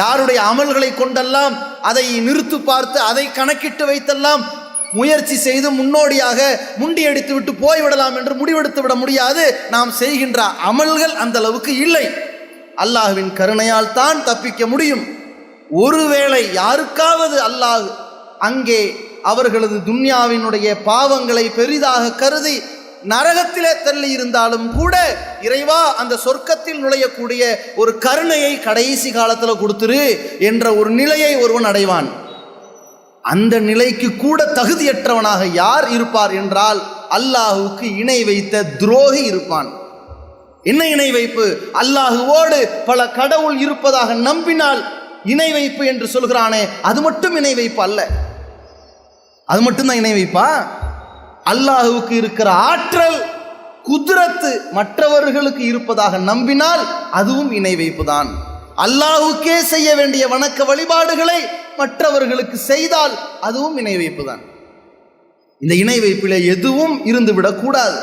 யாருடைய அமல்களை கொண்டெல்லாம் அதை நிறுத்து பார்த்து அதை கணக்கிட்டு வைத்தெல்லாம் முயற்சி செய்து முன்னோடியாக முண்டியடித்து விட்டு போய்விடலாம் என்று முடிவெடுத்து விட முடியாது. நாம் செய்கின்ற அமல்கள் அந்த அளவுக்கு இல்லை. அல்லாஹ்வின் கருணையால் தான் தப்பிக்க முடியும். ஒருவேளை யாருக்காவது அல்லாஹ் அங்கே அவர்களது துன்யாவினுடைய பாவங்களை பெரிதாக கருதி நரகத்திலே தள்ளி இருந்தாலும் கூட இறைவா அந்த சொர்க்கத்தில் நுழையக்கூடிய ஒரு கருணையை கடைசி காலத்தில் கொடுத்துரு என்ற ஒரு நிலையை ஒருவன் அடைவான். அந்த நிலைக்கு கூட தகுதியற்றவனாக யார் இருப்பார் என்றால் அல்லாஹுவுக்கு இணை வைத்த துரோகி இருப்பான். என்ன இணை வைப்பு? அல்லாஹுவோடு பல கடவுள் இருப்பதாக நம்பினால் இணை வைப்பு என்று சொல்கிறானே அது மட்டும் இணை வைப்பு அல்ல. அது மட்டும்தான் இணை வைப்பா? அல்லாஹுவுக்கு இருக்கிற ஆற்றல் குதிரத்து மற்றவர்களுக்கு இருப்பதாக நம்பினால் அதுவும் இணை வைப்புதான். அல்லாஹுக்கே செய்ய வேண்டிய வணக்க வழிபாடுகளை மற்றவர்களுக்கு செய்தால் அதுவும் இணை வைப்புதான். இந்த இணை வைப்பிலே எதுவும் இருந்துவிடக்கூடாது.